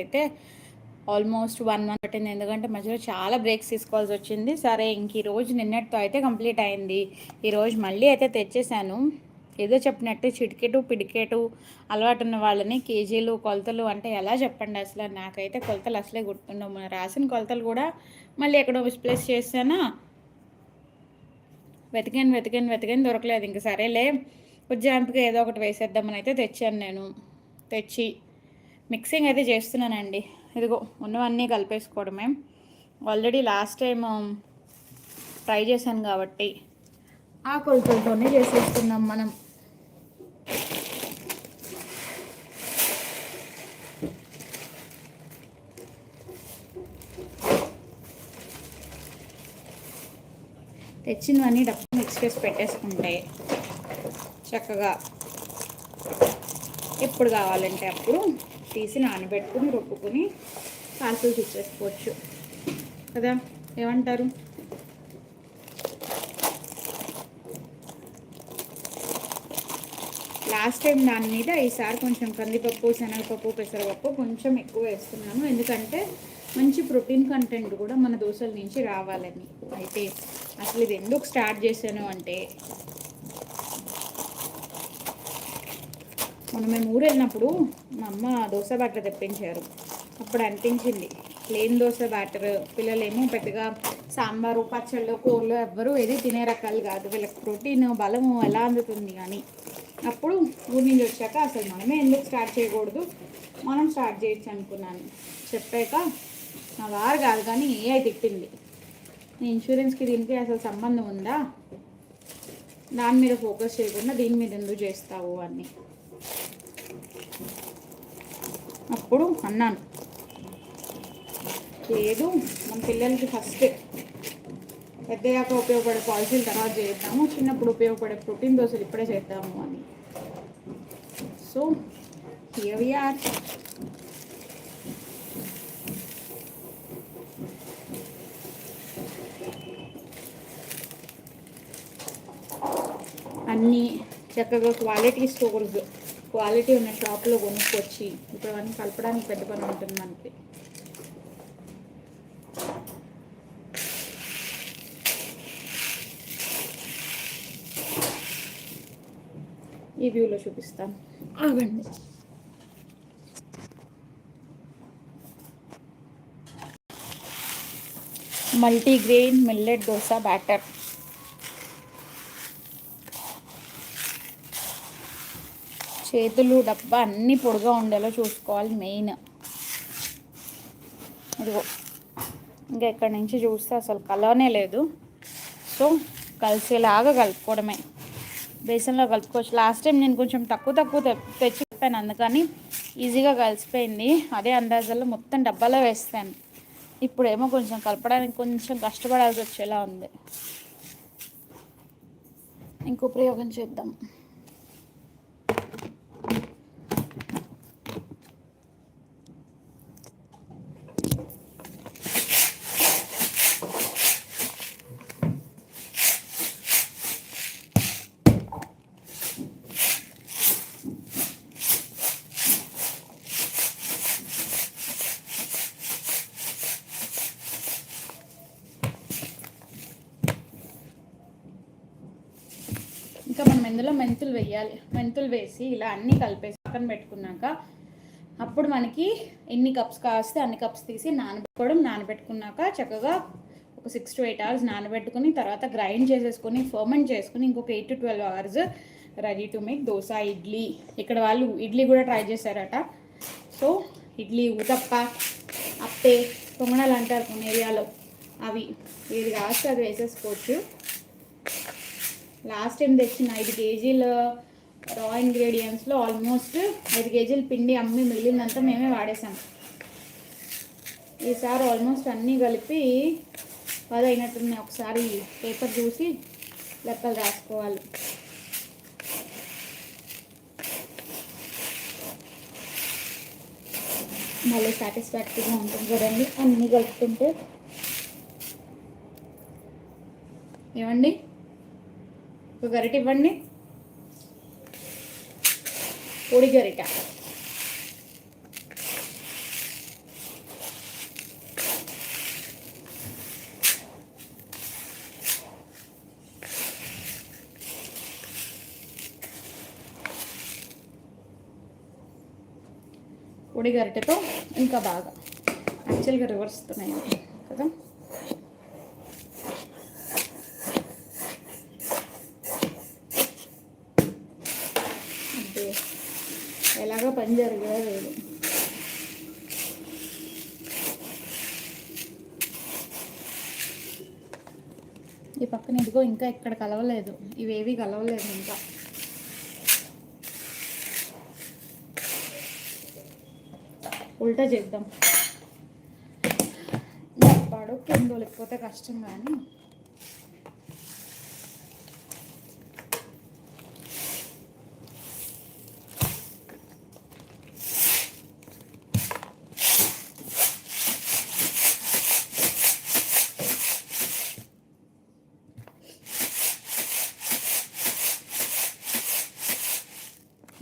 అయితే almost one month పట్టింది. ఎందుకంటే మధ్యలో చాలా బ్రేక్స్ తీసుకోవాల్సి వచ్చింది. సరే ఇంక ఈ రోజు నిన్నటితో అయితే కంప్లీట్ అయింది. ఈరోజు మళ్ళీ అయితే తెచ్చేసాను. ఏదో చెప్పినట్టు చిటికెటు పిడికెటు అలవాటు ఉన్న వాళ్ళని కేజీలు కొలతలు అంటే ఎలా చెప్పండి అసలు? నాకైతే కొలతలు అసలే గుర్తుండవు. మన రాసిన కొలతలు కూడా మళ్ళీ ఎక్కడో మిస్ప్లేస్ చేసానా వెతికాను వెతికాను వెతికాను దొరకలేదు. ఇంక సరేలే ఉజ్జాంపుగా ఏదో ఒకటి వేసేద్దామని అయితే తెచ్చాను నేను. తెచ్చి మిక్సింగ్ అయితే చేస్తున్నానండి. ఇదిగో ఉన్నవన్నీ కలిపేసుకోవడమే. ఆల్రెడీ లాస్ట్ టైం ట్రై చేశాను కాబట్టి. ఆ కొలతలతోనే చేసేస్తున్నాం మనం. తెచ్చినవన్నీ డబ్బు మిక్స్ చేసి పెట్టేసుకుంటే చక్కగా ఎప్పుడు కావాలంటే అప్పుడు తీసి నానబెట్టుకుని రొప్పుకొని పార్సల్ ఇచ్చేసుకోవచ్చు కదా? ఏమంటారు? లాస్ట్ టైం దాని మీద ఈసారి కొంచెం కందిపప్పు శనగపప్పు పెసరపప్పు కొంచెం ఎక్కువ వేస్తున్నాను. ఎందుకంటే మంచి ప్రోటీన్ కంటెంట్ కూడా మన దోశల నుంచి రావాలని. అయితే అసలు ఇది ఎందుకు స్టార్ట్ చేశాను అంటే మనం మేము ఊరు వెళ్ళినప్పుడు మా అమ్మ దోశ బ్యాటర్ తెప్పించారు. అప్పుడు అనిపించింది. Plain dosa batter. పిల్లలేమో పెద్దగా సాంబారు పచ్చళ్ళు కూరలు ఎవ్వరూ ఏది తినే రకాలు కాదు. వీళ్ళకి ప్రోటీన్ బలము ఎలా అందుతుంది కానీ అప్పుడు ఊరి నుంచి వచ్చాక అసలు మనమే ఎందుకు స్టార్ట్ చేయకూడదు? మనం స్టార్ట్ చేయొచ్చు అనుకున్నాను. చెప్పాక నా వారు కాదు కానీ ఏఐ తిట్టింది. నీ ఇన్సూరెన్స్కి దీనికి అసలు సంబంధం ఉందా? దాని మీద ఫోకస్ చేయకుండా దీని మీద ఎందుకు చేస్తావు? అని. అప్పుడు అన్నాను. లేదు మన పిల్లలకి ఫస్ట్ పెద్దయ్యాక ఉపయోగపడే పాలసీలు తర్వాత చేద్దాము. చిన్నప్పుడు ఉపయోగపడే ప్రోటీన్ దోశలు ఇప్పుడే చేద్దాము అని. సో హియర్ ఆర్ అన్నీ చక్కగా క్వాలిటీ స్టోర్స్ క్వాలిటీ ఉన్న షాప్లో కొనుక్కొచ్చి ఇప్పుడు అవన్నీ కలపడానికి పెద్ద పని ఉంటుంది మనకి. ఈ వ్యూలో చూపిస్తాను. ఆగండి. Multigrain millet dosa batter. చేతులు డబ్బా అన్నీ పొడిగా ఉండేలా చూసుకోవాలి మెయిన్. ఇదిగో ఇంకా ఇక్కడ నుంచి చూస్తే అసలు కలవనే లేదు. సో కలిసేలాగా కలుపుకోవడమే. బేసన్లో కలుపుకోవచ్చు. లాస్ట్ టైం నేను కొంచెం తక్కువ తక్కువ తెచ్చి చెప్పాను అందుకని ఈజీగా కలిసిపోయింది. అదే అందాజల్లో మొత్తం డబ్బాలో వేస్తాను. ఇప్పుడేమో కొంచెం కలపడానికి కొంచెం కష్టపడాల్సి వచ్చేలా ఉంది. ఇంకో ప్రయోగం చేద్దాం. అందులో మెంతులు వేయాలి. మెంతులు వేసి ఇలా అన్నీ కలిపేసి పక్కన పెట్టుకున్నాక అప్పుడు మనకి ఎన్ని కప్స్ కాస్తే అన్ని కప్స్ తీసి నానబెట్టుకోవడం నానబెట్టుకున్నాక చక్కగా ఒక సిక్స్ టు ఎయిట్ అవర్స్ నానబెట్టుకుని తర్వాత గ్రైండ్ చేసేసుకొని ఫర్మెంట్ చేసుకుని ఇంకొక eight to twelve hours ready to make dosa idli. ఇక్కడ వాళ్ళు ఇడ్లీ కూడా ట్రై చేశారట. సో ఇడ్లీ ఉతప్ప అప్పే పొంగనాలు అంటారు కొన్ని ఏరియాలో. అవి ఏది కాస్తే అది వేసేసుకోవచ్చు. లాస్ట్ టైం తెచ్చిన ఐదు కేజీల రా ఇంగ్రీడియంట్స్లో ఆల్మోస్ట్ ఐదు కేజీల పిండి అమ్మి మిగిలిందంతా మేమే వాడేసాం. ఈసారి ఆల్మోస్ట్ అన్నీ కలిపి పది ఒకసారి పేపర్ చూసి లెక్కలు రాసుకోవాలి. మళ్ళీ సాటిస్ఫాక్టరీగా ఉంటుంది చూడండి. అన్నీ కలుపుకుంటే ఏమండి? गरीटी पड़ गरीट पड़ी गरीट तो इंका बचुअल रिवर्स कदम ఎలాగో పని ఈ పక్కన ఇదిగో ఇంకా ఇక్కడ కలవలేదు. ఇవేవి కలవలేదు ఇంకా. ఉల్టా చేద్దాం. పాడు కింద లేకపోతే కష్టం కానీ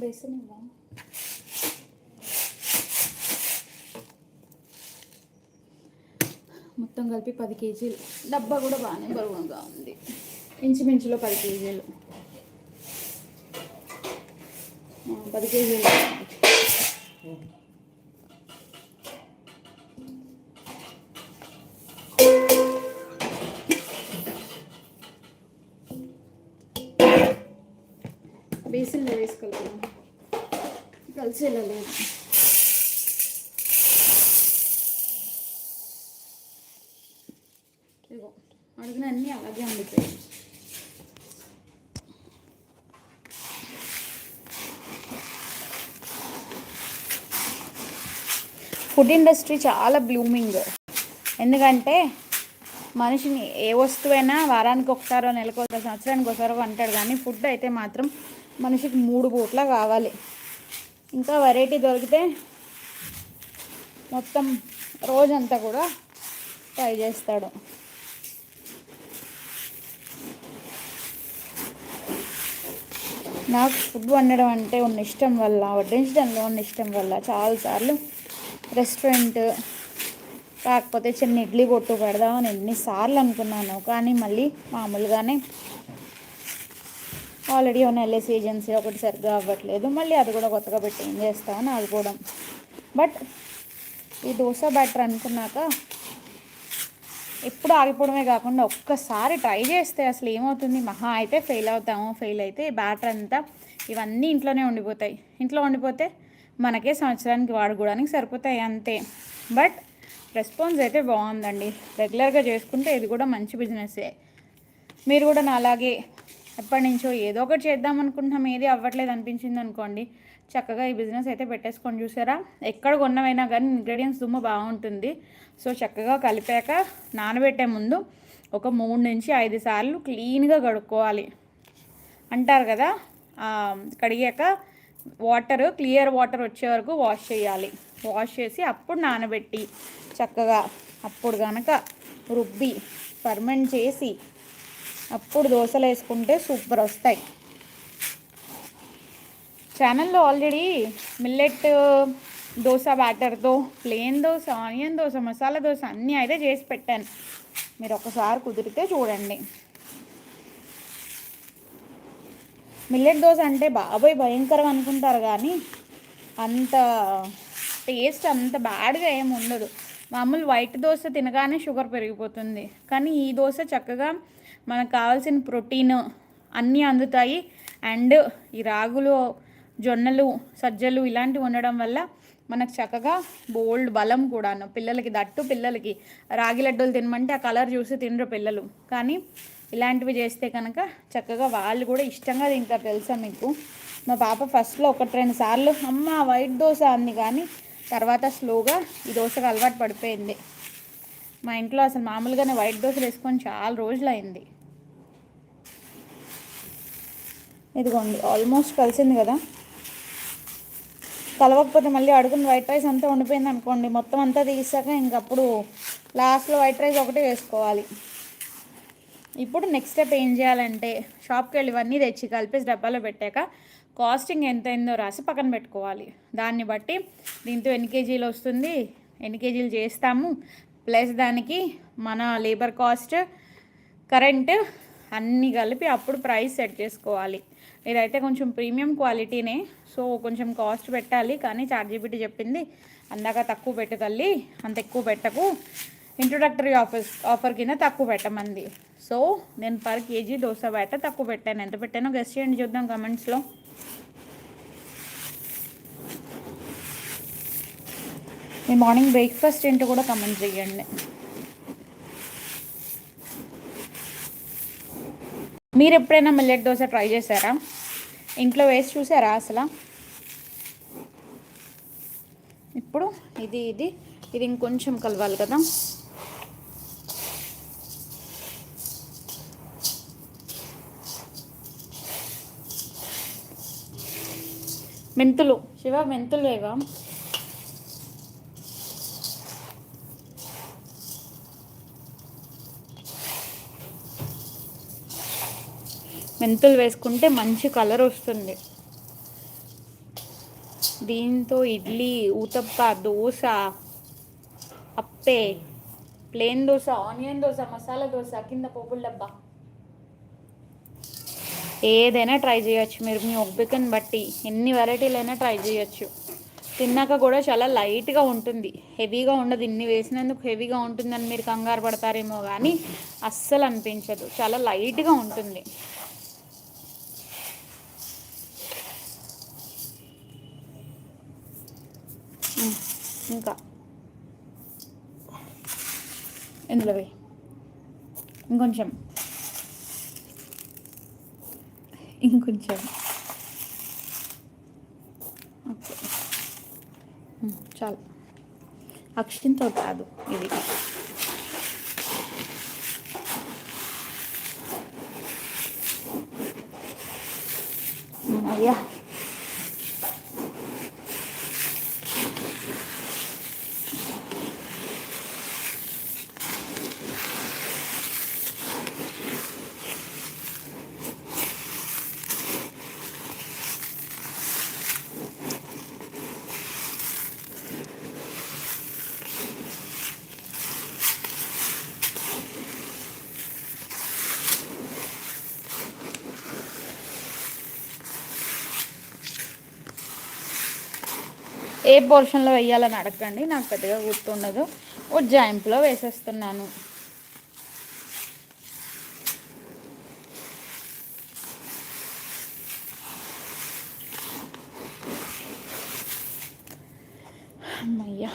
బేసన్ ఇవ్వ మొత్తం కలిపి పది కేజీలు. డబ్బా కూడా బాగానే బరువుగా ఉంది. ఇంచుమించులో పది కేజీలు. పది కేజీలు. బేసిన్లో వేసుకెళ్తాను కలిసి వెళ్ళలేదు ఇదిగో అడిగిన అన్నీ అలాగే ఉండిపోయింది ఫుడ్ ఇండస్ట్రీ చాలా బ్లూమింగ్. ఎందుకంటే మనిషిని ఏ వస్తువైనా వారానికి ఒకసారో నెలకు ఒక సంవత్సరానికి ఒకసారో అంటాడు కానీ ఫుడ్ అయితే మాత్రం మనిషికి మూడు పూట్ల కావాలి. ఇంకా వెరైటీ దొరికితే మొత్తం రోజంతా కూడా ట్రై చేస్తాడు. నాకు ఫుడ్ వండడం అంటే ఉన్న ఇష్టం వల్ల వడ్డించడంలో ఉన్న ఇష్టం వల్ల చాలాసార్లు రెస్టారెంట్ కాకపోతే చిన్న ఇడ్లీ కొట్టు పెడదామని ఎన్నిసార్లు అనుకున్నాను. కానీ మళ్ళీ మామూలుగానే ఆల్రెడీ ఉన్న ఎల్ఐసి ఏజెన్సీ ఒకటి సరిగ్గా అవ్వట్లేదు. మళ్ళీ అది కూడా కొత్తగా పెట్టి ఏం చేస్తామని ఆడుకోవడం బట్ ఈ దోశ బ్యాటర్ అనుకున్నాక ఎప్పుడు ఆగిపోవడమే కాకుండా ఒక్కసారి ట్రై చేస్తే అసలు ఏమవుతుంది? మహా అయితే ఫెయిల్ అవుతాము ఫెయిల్ అయితే బ్యాటర్ అంతా ఇవన్నీ ఇంట్లోనే ఉండిపోతాయి. ఇంట్లో ఉండిపోతే మనకే సంవత్సరానికి వాడుకోవడానికి సరిపోతాయి అంతే. బట్ రెస్పాన్స్ అయితే బాగుందండి. రెగ్యులర్గా చేసుకుంటే ఇది కూడా మంచి బిజినెస్సే. మీరు కూడా నా అలాగే ఎప్పటి నుంచో ఏదో ఒకటి చేద్దాం అనుకుంటున్నాం. ఏది అవ్వట్లేదు అనిపించింది అనుకోండి. చక్కగా ఈ బిజినెస్ అయితే పెట్టేసుకొని చూసారా? ఎక్కడ కొన్నవైనా కానీ ఇంగ్రీడియంట్స్ దుమ్ము బాగుంటుంది. సో చక్కగా కలిపాక నానబెట్టే ముందు ఒక మూడు నుంచి ఐదు సార్లు క్లీన్గా కడుక్కోవాలి. అంటారు కదా కడిగాక వాటర్ క్లియర్ వాటర్ వచ్చే వరకు వాష్ చేయాలి. వాష్ చేసి అప్పుడు నానబెట్టి చక్కగా అప్పుడు కనుక రుబ్బి ఫర్మెంట్ చేసి అప్పుడు దోశలు వేసుకుంటే సూపర్ వస్తాయి. ఛానల్లో ఆల్రెడీ మిల్లెట్ దోశ బ్యాటర్తో ప్లేన్ దోశ ఆనియన్ దోశ మసాలా దోశ అన్నీ అయితే చేసి పెట్టాను. మీరు ఒకసారి కుదిరితే చూడండి. మిల్లెట్ దోశ అంటే బాబోయ్ భయంకరం అనుకుంటారు కానీ అంత టేస్ట్ అంత బ్యాడ్గా ఏమి ఉండదు. మామూలు వైట్ దోశ తినగానే షుగర్ పెరిగిపోతుంది. కానీ ఈ దోశ చక్కగా మనకు కావాల్సిన ప్రోటీన్ అన్నీ అందుతాయి. అండ్ ఈ రాగులు జొన్నలు సజ్జలు ఇలాంటివి ఉండడం వల్ల మనకు చక్కగా బోల్డ్ బలం కూడాను. పిల్లలకి దట్టు పిల్లలకి. రాగి లడ్డూలు తినమంటే ఆ కలర్ చూసి తినరు పిల్లలు. కానీ ఇలాంటివి చేస్తే కనుక చక్కగా వాళ్ళు కూడా ఇష్టంగా తింటారు తెలుసా మీకు? మా పాప ఫస్ట్లో ఒకటి రెండు సార్లు అమ్మ వైట్ దోశ అంది కానీ తర్వాత స్లోగా ఈ దోశకు అలవాటు పడిపోయింది. మా ఇంట్లో అసలు మామూలుగానే వైట్ దోశలు వేసుకొని చాలా రోజులు అయింది. ఇదిగోండి ఆల్మోస్ట్ కలిసింది కదా? కలవకపోతే మళ్ళీ అడుగున వైట్ రైస్ అంతా ఉండిపోయింది అనుకోండి. మొత్తం అంతా తీసాక ఇంకప్పుడు లాస్ట్లో వైట్ రైస్ ఒకటి వేసుకోవాలి. ఇప్పుడు నెక్స్ట్ స్టెప్ ఏం చేయాలంటే షాప్కి వెళ్ళి ఇవన్నీ తెచ్చి కలిపేసి డబ్బాలో పెట్టాక కాస్టింగ్ ఎంత అయిందో రాసి పక్కన పెట్టుకోవాలి. దాన్ని బట్టి దీంతో ఎన్ని కేజీలు వస్తుంది? ఎన్ని కేజీలు చేస్తాము? ప్లస్ దానికి మన లేబర్ కాస్ట్ కరెంట్ అన్నీ కలిపి అప్పుడు ప్రైస్ సెట్ చేసుకోవాలి. ఇదైతే కొంచెం ప్రీమియం క్వాలిటీనే సో కొంచెం కాస్ట్ పెట్టాలి కానీ చార్జీబీటీ చెప్పింది అందాక తక్కువ పెట్టు తల్లి అంత ఎక్కువ పెట్టకు ఇంట్రొడక్టరీ ఆఫర్స్ ఆఫర్ కింద తక్కువ పెట్టమంది. సో నేను పర్ కేజీ దోశ బయట తక్కువ పెట్టాను. ఎంత పెట్టానో గెస్ట్ చేయండి చూద్దాం కమెంట్స్లో మీ మార్నింగ్ బ్రేక్ఫాస్ట్ ఏంటో కూడా కమెంట్ చేయండి మీరు ఎప్పుడైనా మిల్లెట్ దోశ ట్రై చేశారా? ఇంట్లో వేసి చూసారా అసలు? ఇప్పుడు ఇది ఇది ఇది ఇంకొంచెం కలవాలి కదా. మెంతులు. శివ మెంతులు వేవా మెంతులు వేసుకుంటే మంచి కలర్ వస్తుంది. దీంతో ఇడ్లీ ఊతప్ప దోశ అప్పే ప్లేన్ దోశ ఆనియన్ దోశ మసాలా దోశ కింద పోపుల డబ్బా. ఏదైనా ట్రై చేయొచ్చు. మీరు మీ ఒబ్బికని బట్టి ఎన్ని వెరైటీలైనా ట్రై చేయొచ్చు. తిన్నాక కూడా చాలా లైట్గా ఉంటుంది. హెవీగా ఉండదు. ఇన్ని వేసినందుకు హెవీగా ఉంటుందని మీరు కంగారు పడతారేమో కానీ అస్సలు అనిపించదు. చాలా లైట్గా ఉంటుంది. ఇంకా. ఇందులో ఇంకొంచెం. ఇంకొంచెం. ఓకే. చాలు. అక్షింతో కాదు ఇది. అయ్యా. ఏ పోర్షన్లో వేయాలని అడగండి నాకు పెద్దగా గుర్తుండదు. ఓ జాయింట్లో వేసేస్తున్నాను అమ్మయ్యా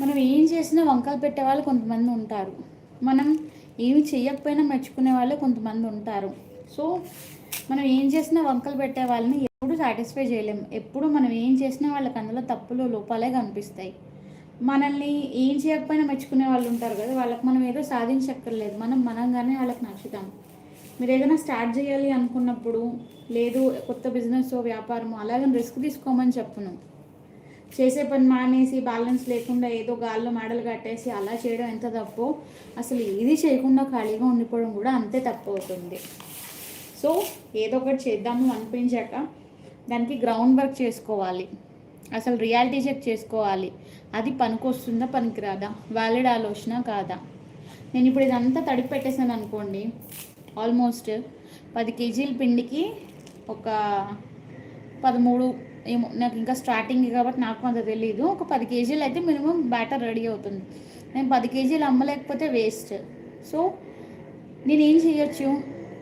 మనం ఏం చేసినా వంకలు పెట్టే వాళ్ళు కొంతమంది ఉంటారు. మనం ఏమి చేయకపోయినా మెచ్చుకునే వాళ్ళు కొంతమంది ఉంటారు. సో మనం ఏం చేసినా వంకలు పెట్టే వాళ్ళని ఎప్పుడు సాటిస్ఫై చేయలేము ఎప్పుడు మనం ఏం చేసినా వాళ్ళకి అందులో తప్పులు లోపాలే కనిపిస్తాయి. మనల్ని ఏం చేయకపోయినా మెచ్చుకునే వాళ్ళు ఉంటారు కదా వాళ్ళకి మనం ఏదో సాధించక్కర్లేదు. మనం మనంగానే వాళ్ళకి నచ్చుతాం. మీరు ఏదైనా స్టార్ట్ చేయాలి అనుకున్నప్పుడు లేదు కొత్త బిజినెస్ వ్యాపారము అలాగే రిస్క్ తీసుకోమని చెప్పును. చేసే పని మానేసి బ్యాలెన్స్ లేకుండా ఏదో గాల్లో మెడలు కట్టేసి అలా చేయడం ఎంత తప్పు అసలు ఏది చేయకుండా ఖాళీగా ఉండిపోవడం కూడా అంతే తప్పు అవుతుంది. సో ఏదో ఒకటి చేద్దాము అనిపించాక దానికి గ్రౌండ్ వర్క్ చేసుకోవాలి. అసలు రియాలిటీ చెక్ చేసుకోవాలి. అది పనికొస్తుందా పనికిరాదా? వ్యాలిడ్ ఆలోచన కాదా? నేను ఇప్పుడు ఇదంతా తడిపి పెట్టేసాను అనుకోండి ఆల్మోస్ట్ పది కేజీల పిండికి ఒక పదమూడు ఏమో నాకు ఇంకా స్టార్టింగ్ కాబట్టి నాకు అంత తెలియదు ఒక పది కేజీలు అయితే మినిమం బ్యాటర్ రెడీ అవుతుంది. నేను పది కేజీలు అమ్మలేకపోతే వేస్ట్ సో నేను ఏం చేయొచ్చు?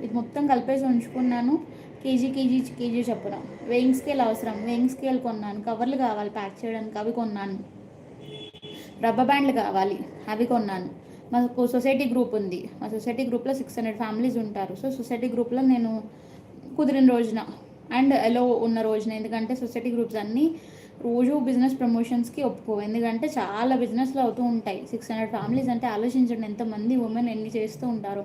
ఇది మొత్తం కలిపేసి ఉంచుకున్నాను. కేజీ కేజీ కేజీ చెప్పడం వెయింగ్ స్కేల్ అవసరం. వెయింగ్ స్కేల్ కొన్నాను. కవర్లు కావాలి ప్యాక్ చేయడానికి అవి కొన్నాను. రబ్బర్ బ్యాండ్లు కావాలి అవి కొన్నాను. మాకు సొసైటీ గ్రూప్ ఉంది. మా సొసైటీ గ్రూప్లో సిక్స్ హండ్రెడ్ ఫ్యామిలీస్ ఉంటారు. సో సొసైటీ గ్రూప్లో నేను కుదిరిన రోజున అండ్ ఎలో ఉన్న రోజున. ఎందుకంటే సొసైటీ గ్రూప్స్ అన్నీ రోజు బిజినెస్ ప్రమోషన్స్కి ఒప్పుకో ఎందుకంటే చాలా బిజినెస్లు అవుతూ ఉంటాయి. సిక్స్ హండ్రెడ్ ఫ్యామిలీస్ అంటే ఆలోచించండి ఎంతమంది ఉమెన్ ఎన్ని చేస్తూ ఉంటారు.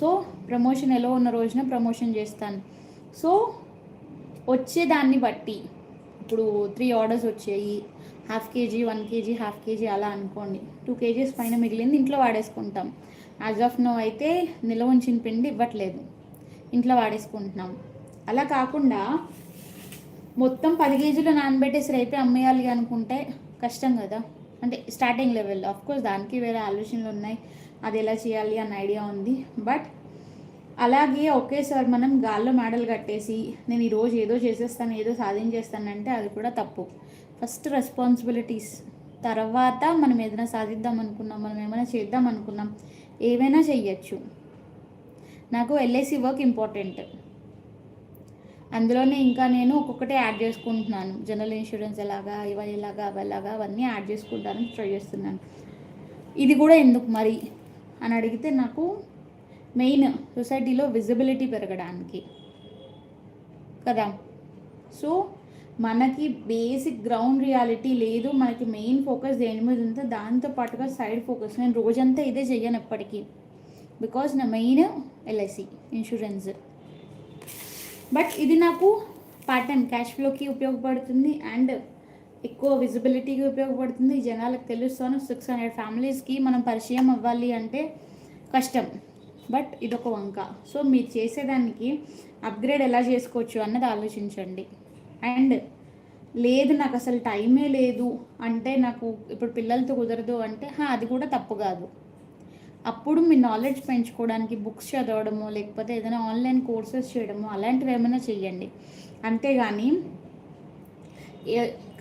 సో ప్రమోషన్ ఎలా ఉన్న రోజున ప్రమోషన్ చేస్తాను. సో వచ్చేదాన్ని బట్టి ఇప్పుడు త్రీ ఆర్డర్స్ వచ్చాయి. Half KG one KG half KG అలా అనుకోండి. టూ కేజీస్ పైన మిగిలింది ఇంట్లో వాడేసుకుంటాం. యాజ్ ఆఫ్ నో అయితే నిల్వ ఉంచిన పిండి ఇవ్వట్లేదు. ఇంట్లో వాడేసుకుంటున్నాం. అలా కాకుండా మొత్తం పది కేజీలు నానబెట్టేసి రేపే అమ్మేయాలి అనుకుంటే కష్టం కదా. అంటే స్టార్టింగ్ లెవెల్ ఆఫ్ కోర్స్ దానికి వేరే ఆలోచనలు ఉన్నాయి. అది ఎలా చేయాలి అన్న ఐడియా ఉంది. బట్ అలాగే ఒకేసారి మనం గాల్లో మేడలు కట్టేసి నేను ఈరోజు ఏదో చేసేస్తాను ఏదో సాధించేస్తానంటే అది కూడా తప్పు. ఫస్ట్ రెస్పాన్సిబిలిటీస్ తర్వాత మనం ఏదైనా సాధిద్దాం అనుకున్నాం మనం ఏమైనా చేద్దాం అనుకున్నాం ఏవైనా చెయ్యొచ్చు. నాకు ఎల్ఐసి వర్క్ ఇంపార్టెంట్ అందులోనే ఇంకా నేను ఒక్కొక్కటే యాడ్ చేసుకుంటున్నాను. జనరల్ ఇన్సూరెన్స్ ఎలాగా ఇవి ఎలాగా అవి ఎలాగా అవన్నీ యాడ్ చేసుకుంటానని ట్రై చేస్తున్నాను. ఇది కూడా ఎందుకు మరి అని అడిగితే నాకు మెయిన్ సొసైటీలో విజిబిలిటీ పెరగడానికి కదా. సో మనకి బేసిక్ గ్రౌండ్ రియాలిటీ లేదు. మనకి మెయిన్ ఫోకస్ దేని మీద ఉంటే దాంతో పాటుగా సైడ్ ఫోకస్. నేను రోజంతా ఇదే చెయ్యను ఎప్పటికీ. బికాజ్ నా మెయిన్ ఎల్ఐసి ఇన్సూరెన్స్ బట్ ఇది నాకు పార్ట్ టైం క్యాష్ ఫ్లోకి ఉపయోగపడుతుంది అండ్ ఎక్కువ విజిబిలిటీకి ఉపయోగపడుతుంది. జనాలకు తెలుస్తాను. సిక్స్ హండ్రెడ్ ఫ్యామిలీస్కి మనం పరిచయం అవ్వాలి అంటే కష్టం. బట్ ఇదొక వంక. సో మీరు చేసేదానికి అప్గ్రేడ్ ఎలా చేసుకోవచ్చు అన్నది ఆలోచించండి. అండ్ లేదు నాకు అసలు టైమే లేదు అంటే నాకు ఇప్పుడు పిల్లలతో కుదరదు అంటే అది కూడా తప్పు కాదు. అప్పుడు మీ నాలెడ్జ్ పెంచుకోవడానికి బుక్స్ చదవడము లేకపోతే ఏదైనా ఆన్లైన్ కోర్సెస్ చేయడము అలాంటివి ఏమైనా చెయ్యండి. అంతేగాని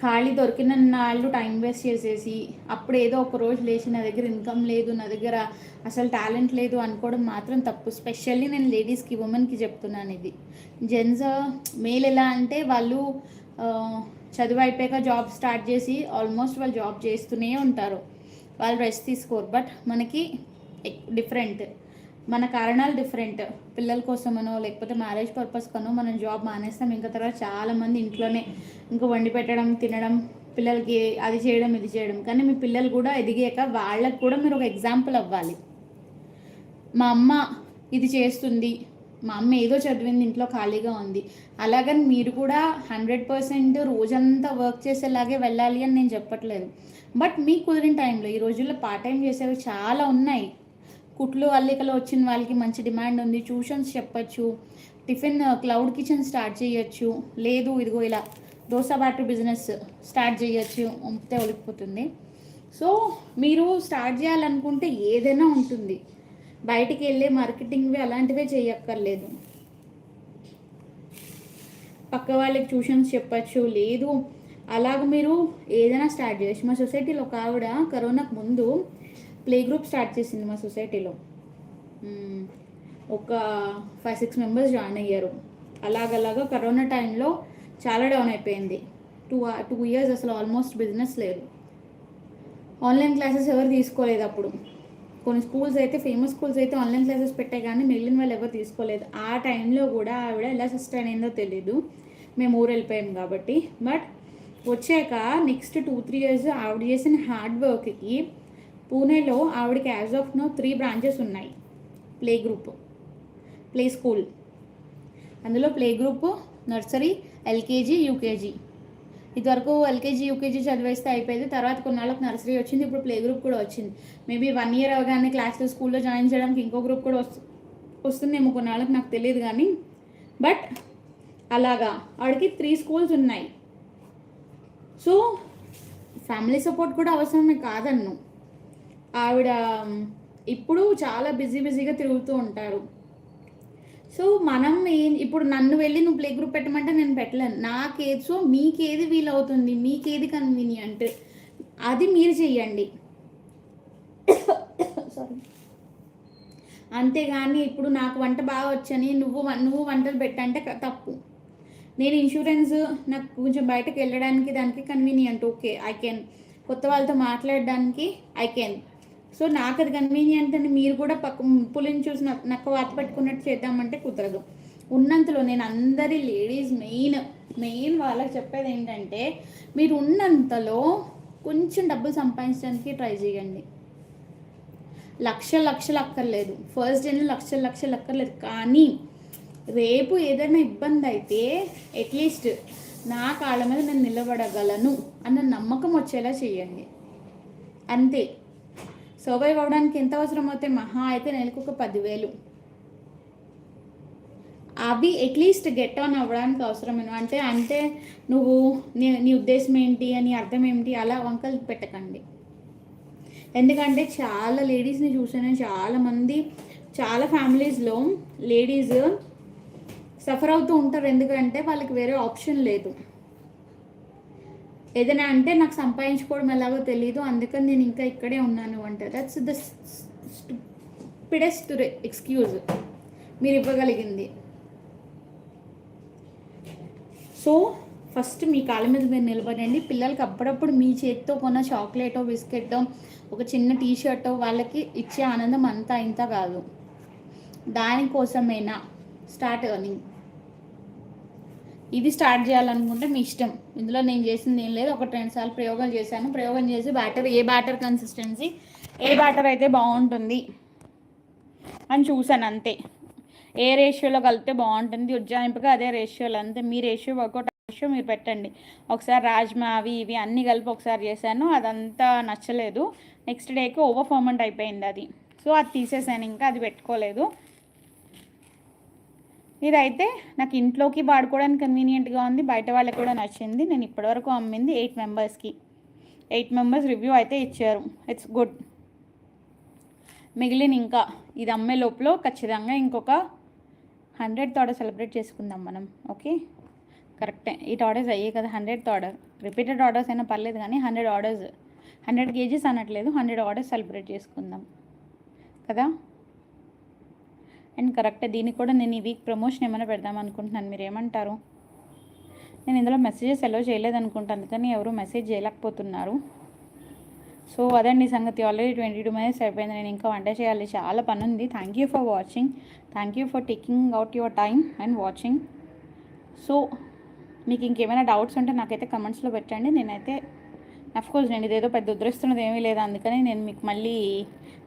ఖాళీ దొరికిన నాళ్ళు టైం వేస్ట్ చేసేసి అప్పుడు ఏదో ఒక రోజు లేచి నా దగ్గర ఇన్కమ్ లేదు నా దగ్గర అసలు టాలెంట్ లేదు అనుకోవడం మాత్రం తప్పు. స్పెషల్లీ నేను లేడీస్కి ఉమెన్కి చెప్తున్నాను ఇది. జెంట్స్ మేల్ ఎలా అంటే వాళ్ళు చదువు అయిపోయాక జాబ్ స్టార్ట్ చేసి ఆల్మోస్ట్ వాళ్ళు జాబ్ చేస్తూనే ఉంటారు. వాళ్ళు రెస్ట్ తీసుకోరు. బట్ మనకి డిఫరెంట్ మన కారణాలు డిఫరెంట్ పిల్లల కోసమనో లేకపోతే మ్యారేజ్ పర్పస్ కనో మనం జాబ్ మానేస్తాం. ఇంకా తర్వాత చాలామంది ఇంట్లోనే ఇంకా వండి పెట్టడం తినడం పిల్లలకి అది చేయడం ఇది చేయడం. కానీ మీ పిల్లలు కూడా ఎదిగాక వాళ్ళకి కూడా మీరు ఒక ఎగ్జాంపుల్ అవ్వాలి. మా అమ్మ ఇది చేస్తుంది. మా అమ్మ ఏదో చదివింది ఇంట్లో ఖాళీగా ఉంది. అలాగని మీరు కూడా హండ్రెడ్ పర్సెంట్ రోజంతా వర్క్ చేసేలాగే వెళ్ళాలి అని నేను చెప్పట్లేదు. బట్ మీకు కుదిరిన టైంలో ఈ రోజుల్లో పార్ట్ టైం చేసేవి చాలా ఉన్నాయి. కుట్లు అల్లికలు వచ్చిన వాళ్ళకి మంచి డిమాండ్ ఉంది. ట్యూషన్స్ చెప్పచ్చు. టిఫిన్ క్లౌడ్ కిచెన్ స్టార్ట్ చేయొచ్చు. లేదు ఇదిగో ఇలా దోశ బ్యాటరీ బిజినెస్ స్టార్ట్ చేయొచ్చు. అంతే ఒలిగిపోతుంది సో మీరు స్టార్ట్ చేయాలనుకుంటే ఏదైనా ఉంటుంది. బయటికి వెళ్ళే మార్కెటింగ్వి అలాంటివే చేయక్కర్లేదు. పక్క వాళ్ళకి ట్యూషన్స్ చెప్పచ్చు. లేదు అలాగ మీరు ఏదైనా స్టార్ట్ చేయొచ్చు. మా సొసైటీలో ఒక ఆవిడ కరోనాకు ముందు ప్లే గ్రూప్ స్టార్ట్ చేసింది మా సొసైటీలో. ఒక ఫైవ్ సిక్స్ మెంబర్స్ జాయిన్ అయ్యారు. అలాగలాగా కరోనా టైంలో చాలా డౌన్ అయిపోయింది. టూ టూ ఇయర్స్ అసలు ఆల్మోస్ట్ బిజినెస్ లేదు. ఆన్లైన్ క్లాసెస్ ఎవరు తీసుకోలేదు అప్పుడు. కొన్ని స్కూల్స్ అయితే ఫేమస్ స్కూల్స్ అయితే ఆన్లైన్ క్లాసెస్ పెట్టాయి కానీ మిగిలిన వాళ్ళు ఎవరు తీసుకోలేదు. ఆ టైంలో కూడా ఆవిడ ఎలా సస్టైన్ అయిందో తెలీదు. మేము ఊరు వెళ్ళిపోయాం కాబట్టి. బట్ వచ్చాక నెక్స్ట్ టూ త్రీ ఇయర్స్ ఆవిడ చేసిన హార్డ్ వర్క్కి పూణేలో ఆవిడకి as of now three branches ఉన్నాయి. Play group play school. అందులో play group nursery LKG UKG. ఇదివరకు ఎల్కేజీ యూకేజీ చదివేస్తే అయిపోయింది. తర్వాత కొన్నాళ్ళకి నర్సరీ వచ్చింది. ఇప్పుడు ప్లే గ్రూప్ కూడా వచ్చింది. మేబీ వన్ ఇయర్ అవగానే క్లాస్లో స్కూల్లో జాయిన్ చేయడానికి ఇంకో గ్రూప్ కూడా వస్తు వస్తుందేమో కొన్నాళ్ళకి నాకు తెలియదు కానీ. బట్ అలాగా ఆవిడకి త్రీ స్కూల్స్ ఉన్నాయి. సో ఫ్యామిలీ సపోర్ట్ కూడా అవసరమే కాదన్ను. ఆవిడ ఇప్పుడు చాలా బిజీ బిజీగా తిరుగుతూ ఉంటారు. సో మనం ఏం ఇప్పుడు నన్ను వెళ్ళి నువ్వు ప్లే గ్రూప్ పెట్టమంటే నేను పెట్టలేను. నాకేది సో మీకేది వీలవుతుంది మీకేది కన్వీనియంట్ అది మీరు చెయ్యండి. సారీ అంతేగాని ఇప్పుడు నాకు వంట బాగా వచ్చని నువ్వు నువ్వు వంటలు పెట్టంటే తప్పు. నేను ఇన్సూరెన్స్ నాకు కొంచెం బయటకు వెళ్ళడానికి దానికి కన్వీనియంట్ ఓకే ఐ కెన్. కొత్త వాళ్ళతో మాట్లాడడానికి ఐ కెన్. సో నాకు అది కన్వీనియంట్ అని మీరు కూడా పక్క పులిని చూసి నక్క వాత పెట్టుకున్నట్టు చేద్దామంటే కుదరదు. ఉన్నంతలో నేను అందరి లేడీస్ మెయిన్ మెయిన్ వాళ్ళకి చెప్పేది ఏంటంటే మీరు ఉన్నంతలో కొంచెం డబ్బులు సంపాదించడానికి ట్రై చేయండి. లక్ష లక్షలు అక్కర్లేదు. ఫస్ట్ డేలో లక్ష లక్షలు అక్కర్లేదు. కానీ రేపు ఏదైనా ఇబ్బంది అయితే అట్లీస్ట్ నా కాళ్ళ మీద నేను నిలబడగలను అన్న నమ్మకం వచ్చేలా చేయండి. అంతే. సర్వైవ్ అవ్వడానికి ఎంత అవసరం అవుతాయి మహా అయితే నెలకు ఒక పదివేలు. అవి అట్లీస్ట్ గెట్ ఆన్ అవ్వడానికి అవసరమైన అంటే అంటే నువ్వు నీ నీ ఉద్దేశం ఏంటి అని అర్థం ఏంటి అలా వంకలు పెట్టకండి. ఎందుకంటే చాలా లేడీస్ని చూసాను చాలామంది చాలా ఫ్యామిలీస్లో లేడీస్ సఫర్ అవుతూ ఉంటారు. ఎందుకంటే వాళ్ళకి వేరే ఆప్షన్ లేదు. ఏదైనా అంటే నాకు సంపాదించుకోవడం ఎలాగో తెలియదు అందుకని నేను ఇంకా ఇక్కడే ఉన్నాను అంటే దట్స్ ద స్టూపిడెస్ట్ ఎక్స్క్యూజ్ మీరు ఇవ్వగలిగింది. సో ఫస్ట్ మీ కాళ్ళ మీద మీరు నిలబడండి. పిల్లలకి అప్పుడప్పుడు మీ చేతితో కొన్న చాక్లెటో బిస్కెట్టో ఒక చిన్న టీ షర్టో వాళ్ళకి ఇచ్చే ఆనందం అంతా ఇంత కాదు. దానికోసమైనా? స్టార్ట్ ఎర్నింగ్ ఇది స్టార్ట్ చేయాలనుకుంటే మీ ఇష్టం. ఇందులో నేను చేసింది ఏం లేదు. ఒకటి రెండు సార్లు ప్రయోగాలు చేశాను. ప్రయోగం చేసి బ్యాటర్ ఏ బ్యాటర్ కన్సిస్టెన్సీ? ఏ బ్యాటర్ అయితే బాగుంటుంది అని చూశాను అంతే. ఏ రేషియోలో కలిపితే బాగుంటుంది. ఉజ్జాయింపుగా అదే రేషియోలో అంతే. మీ రేషియో వర్కౌట్ రేషియో మీరు పెట్టండి. ఒకసారి రాజ్మా అవి ఇవి అన్నీ కలిపి ఒకసారి చేశాను. అదంతా నచ్చలేదు. నెక్స్ట్ డేకి ఓవర్ ఫార్మెంట్ అయిపోయింది అది. సో అది తీసేసాను. ఇంకా అది పెట్టుకోలేదు. ఇదైతే నాకు ఇంట్లోకి వాడుకోవడానికి కన్వీనియంట్గా ఉంది. బయట వాళ్ళకి కూడా నచ్చింది. నేను ఇప్పటివరకు అమ్మింది ఎయిట్ మెంబర్స్కి ఎయిట్ మెంబర్స్ రివ్యూ అయితే ఇచ్చారు. ఇట్స్ గుడ్ మిగిలిన ఇంకా ఇది అమ్మే లోపల ఖచ్చితంగా ఇంకొక హండ్రెడ్ ఆర్డర్ సెలబ్రేట్ చేసుకుందాం మనం. ఓకే కరెక్టే ఎయిట్ ఆర్డర్స్ అయ్యాయి కదా హండ్రెడ్ ఆర్డర్ రిపీటెడ్ ఆర్డర్స్ అయినా పర్లేదు కానీ హండ్రెడ్ ఆర్డర్స్ హండ్రెడ్ కేజీస్ అనట్లేదు. హండ్రెడ్ ఆర్డర్స్ సెలబ్రేట్ చేసుకుందాం. కదా? అండ్ కరెక్ట్ దీనికి కూడా నేను ఈ వీక్ ప్రమోషన్ ఏమైనా పెడదాం అనుకుంటున్నాను. మీరు ఏమంటారు? నేను ఇందులో మెసేజెస్ ఎలా చేయలేదు అనుకుంటాను. అందుకని ఎవరు మెసేజ్ చేయలేకపోతున్నారు. సో అదండి సంగతి. ఆల్రెడీ ట్వంటీ టూ మినిట్స్ అయిపోయింది. నేను ఇంకా వంట చేయాలి. చాలా పని ఉంది. Thank you for watching thank you for taking out your time and watching so మీకు ఇంకేమైనా డౌట్స్ ఉంటే నాకైతే కమెంట్స్లో పెట్టండి. నేనైతే కోర్స్ నేను ఇదేదో పెద్ద ఉద్రిస్తున్నది ఏమీ లేదు. అందుకని నేను మీకు మళ్ళీ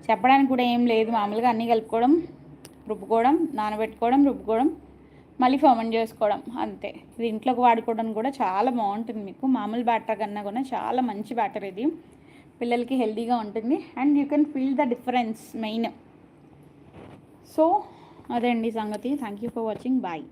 చెప్పడానికి కూడా ఏం లేదు. మామూలుగా అన్నీ కలుపుకోవడం రుబ్బుకోవడం నానబెట్టుకోవడం రుబ్బుకోవడం మళ్ళీ ఫర్మెంట్ చేసుకోవడం అంతే. ఇది ఇంట్లోకి వాడుకోవడం కూడా చాలా బాగుంటుంది మీకు. మామూలు బ్యాటర్ కన్నా కూడా చాలా మంచి బ్యాటర్ ఇది. పిల్లలకి హెల్దీగా ఉంటుంది. And you can feel the difference main. So అదే అండి సంగతి. Thank you for watching bye